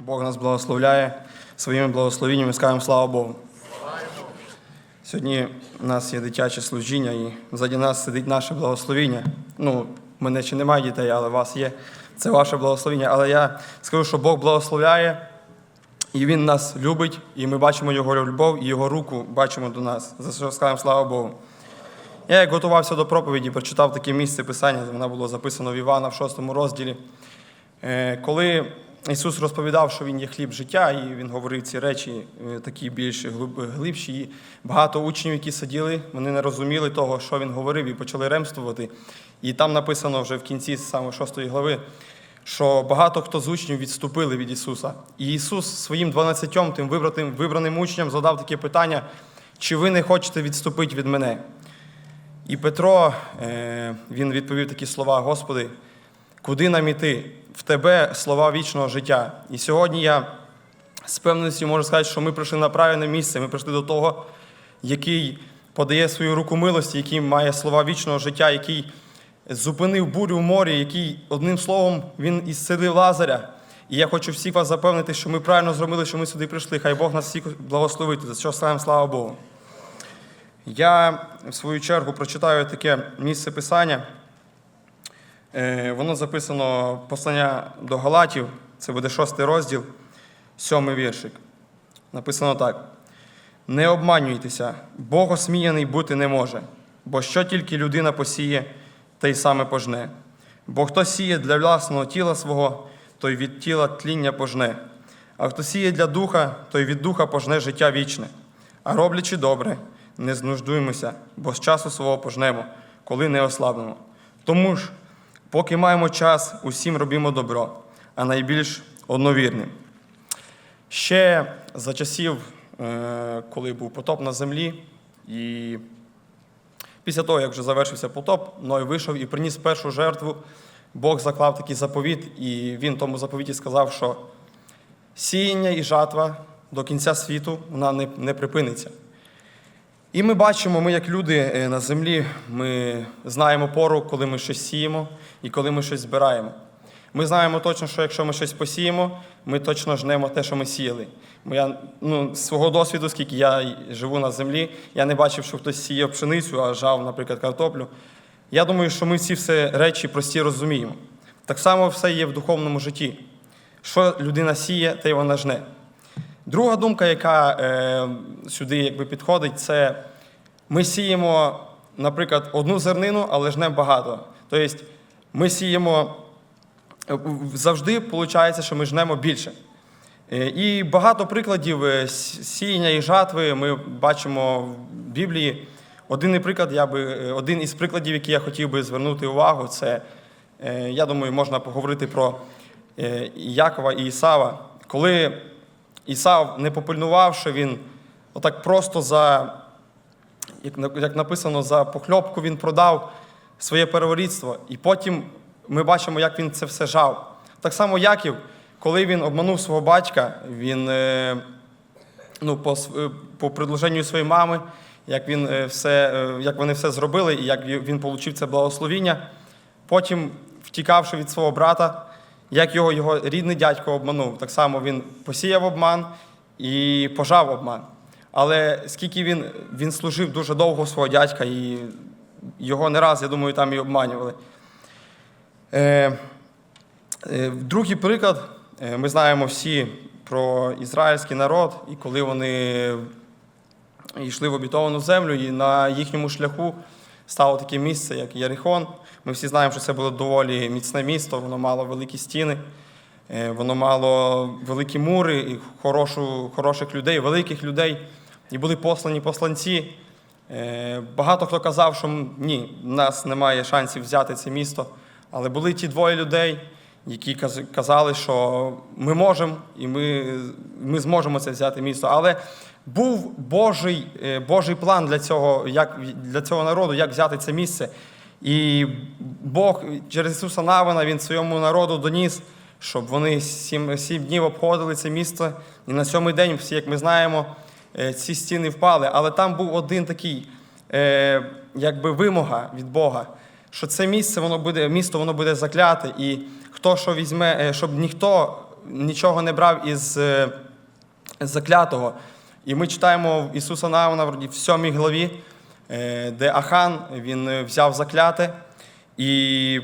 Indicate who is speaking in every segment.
Speaker 1: Бог нас благословляє своїми благословеннями, скажемо слава Богу. Сьогодні у нас є дитяче служіння, і ззаді нас сидить наше благословіння. Ну, мене ще немає дітей, але у вас є. Це ваше благословіння. Але я скажу, що Бог благословляє, і Він нас любить, і ми бачимо Його любов і Його руку бачимо до нас. За що скажемо слава Богу. Я як готувався до проповіді, прочитав таке місце писання, воно було записано в Івана в 6 розділі. Е, Коли Ісус розповідав, що Він є хліб життя, і Він говорив ці речі е, такі більш глибші, і багато учнів, які сиділи, вони не розуміли того, що Він говорив, і почали ремствувати. І там написано вже в кінці саме 6 глави, що багато хто з учнів відступили від Ісуса. І Ісус своїм 12 тим вибраним, вибраним учням задав таке питання: чи ви не хочете відступити від мене? І Петро, е, він відповів такі слова: Господи, куди нам іти? В Тебе слова вічного життя. І сьогодні я з певністю можу сказати, що ми прийшли на правильне місце. Ми прийшли до того, який подає свою руку милості, який має слова вічного життя, який зупинив бурю в морі, який, одним словом, він ісцелив Лазаря. І я хочу всіх вас запевнити, що ми правильно зробили, що ми сюди прийшли. Хай Бог нас всіх благословить. За що славимо, слава Богу. Я, в свою чергу, прочитаю таке місце писання. Е, Воно записано послання до Галатів, це буде шостий розділ, сьомий віршик. Написано так: Не обманюйтеся, Бог осміяний бути не може, бо що тільки людина посіє, те й саме пожне. Бо хто сіє для власного тіла свого, той від тіла тління пожне, а хто сіє для духа, той від духа пожне життя вічне. А роблячи добре, не знуждуймося, бо з часу свого пожнемо, коли не ослабнемо. Тому ж, поки маємо час, усім робімо добро, а найбільш одновірним. Ще за часів, е, коли був потоп на землі, і після того, як вже завершився потоп, Ной вийшов і приніс першу жертву. Бог заклав такий заповіт, і він тому заповіті сказав, що сіяння і жатва до кінця світу вона не припиниться. І ми бачимо, ми як люди е, на землі, ми знаємо пору, коли ми щось сіємо і коли ми щось збираємо. Ми знаємо точно, що якщо ми щось посіємо, ми точно жнемо те, що ми сіяли. Я ну, свого досвіду, скільки я живу на землі, я не бачив, що хтось сіяв пшеницю, а жав, наприклад, картоплю. Я думаю, що ми всі все речі прості розуміємо. Так само все є в духовному житті. Що людина сіє, те й вона жне. Друга думка, яка е, сюди якби підходить, це ми сіємо, наприклад, одну зернину, але жнемо багато. Тобто ми сіємо е, завжди виходить, що ми жнемо більше. Е, І багато прикладів е, сіяння і жатви ми бачимо в Біблії. Один, приклад, я би, один із прикладів, який я хотів би звернути увагу, це, я думаю, можна поговорити про Якова і Ісава. Коли Ісав не попильнував, що він отак просто за, як написано, за похльопку він продав своє переворідство. І потім ми бачимо, як він це все жав. Так само Яків, коли він обманув свого батька, він е, ну, по, е, по предложенню своєї мами, як, він е, все, як вони все зробили, і як він отримав це благословіння. Потім, втікавши від свого брата, як його, його рідний дядько обманув, так само він посіяв обман і пожав обман. Але скільки він, він служив дуже довго свого дядька, і його не раз, я думаю, там і обманювали. Е, Е, Другий приклад, е, ми знаємо всі про ізраїльський народ, і коли вони йшли в обітовану землю, і на їхньому шляху стало таке місце, як Єрихон. Ми всі знаємо, що це було доволі міцне місто, воно мало великі стіни, е, воно мало великі мури, і хорошу, хороших людей, великих людей. І були послані посланці. Е, Багато хто казав, що ні, в нас немає шансів взяти це місто. Але були ті двоє людей, які казали, що ми можемо і ми, ми зможемо це взяти місто. Але був Божий, е, Божий план для цього, як, для цього народу, як взяти це місце. І Бог через Ісуса Навина Він своєму народу доніс, щоб вони сім, сім днів обходили це місце. І на сьомий день, як ми знаємо, е, ці стіни впали. Але там був один такий, е, якби вимога від Бога, що це місце, воно буде, місто воно буде закляте, і хто що візьме, щоб ніхто нічого не брав із заклятого. І ми читаємо Ісуса Навина в сьомій главі, е, де Ахан він е, взяв закляте, і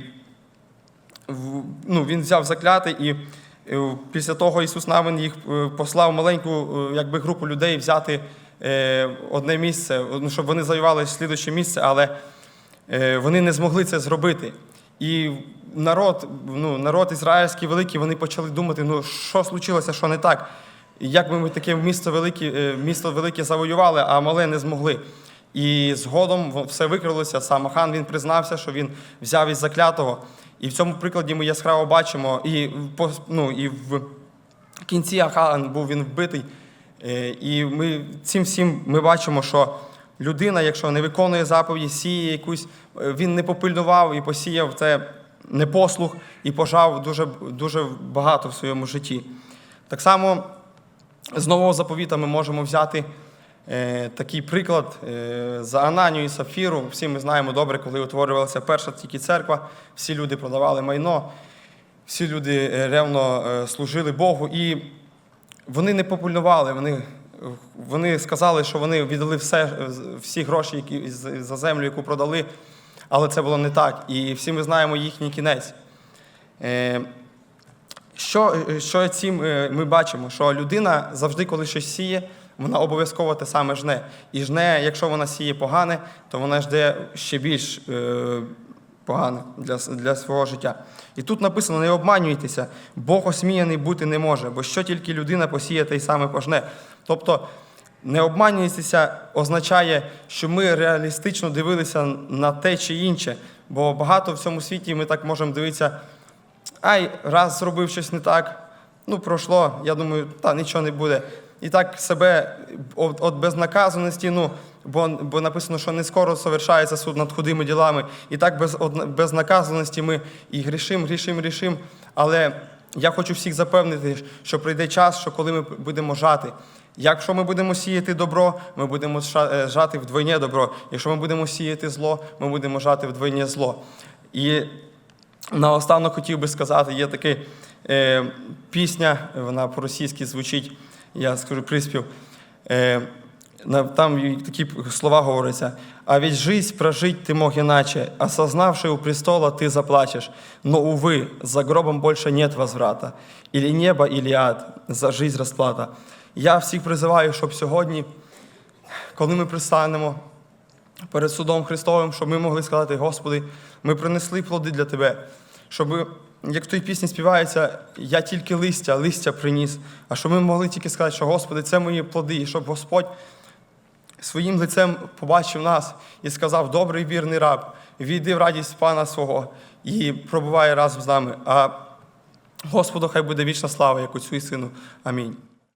Speaker 1: ну, він взяв закляте, і після того Ісус Навин їх е, послав маленьку якби, групу людей взяти одне місце, ну, щоб вони завоювали слідуюче місце, але вони не змогли це зробити. І народ, ну, народ ізраїльський великий, вони почали думати, ну що случилося, що не так. Як би ми таке місто велике, місто велике завоювали, а мале не змогли. І згодом все викрилося. Сам Ахан він признався, що він взяв із заклятого. І в цьому прикладі ми яскраво бачимо, і, ну, і в кінці Ахан був він вбитий. Е, І ми цим всім ми бачимо, що людина, якщо не виконує заповіді, сіє якусь, е, він не попильнував і посіяв це непослух і пожав дуже, дуже багато в своєму житті. Так само з нового заповіта ми можемо взяти е, такий приклад е, за Ананію і Сафіру. Всі ми знаємо добре, коли утворювалася перша тільки церква, всі люди продавали майно, всі люди е, ревно е, служили Богу. І вони не попульнували, вони, вони сказали, що вони віддали все, всі гроші, які за землю, яку продали, але це було не так. І всі ми знаємо їхній кінець. Е, Що, що цим е, ми бачимо? Що людина завжди, коли щось сіє, вона обов'язково те саме жне. І жне, якщо вона сіє погане, то вона жде ще більш е, погане для, для свого життя. І тут написано: не обманюйтеся, Бог осміяний бути не може, бо що тільки людина посіє, те й саме пожне. Тобто, не обманюйтеся означає, що ми реалістично дивилися на те чи інше. Бо багато в цьому світі ми так можемо дивитися. Ай, раз зробив щось не так, ну пройшло, я думаю, та нічого не буде. І так себе от, от безнаказаності, ну, бо, бо написано, що не скоро совершається суд над худими ділами. І так без одна- безнаказаності ми і грішим, грішим, грішим. Але я хочу всіх запевнити, що прийде час, що коли ми будемо жати. Якщо ми будемо сіяти добро, ми будемо е, жати вдвойне добро. Якщо ми будемо сіяти зло, ми будемо жати вдвойне зло. І Наостанок хотів би сказати, є така е, пісня, вона по-російськи звучить, я скажу приспів. Е, на- там і такі слова говоряться. А ведь жизнь прожить ты мог иначе, осознавши у престола ты заплачешь. Но, увы, за гробом больше нет возврата. Или небо, или ад, за жизнь розплата. Я всіх призиваю, щоб сьогодні, коли ми пристанемо перед судом Христовим, щоб ми могли сказати, Господи, ми принесли плоди для Тебе. Щоб, як в тій пісні співається, я тільки листя, листя приніс. А щоб ми могли тільки сказати, що Господи, це мої плоди, і щоб Господь своїм лицем побачив нас і сказав, добрий вірний раб, війди в радість пана свого і пробувай разом з нами. А Господу хай буде вічна слава, як Отцю і Сину. Амінь.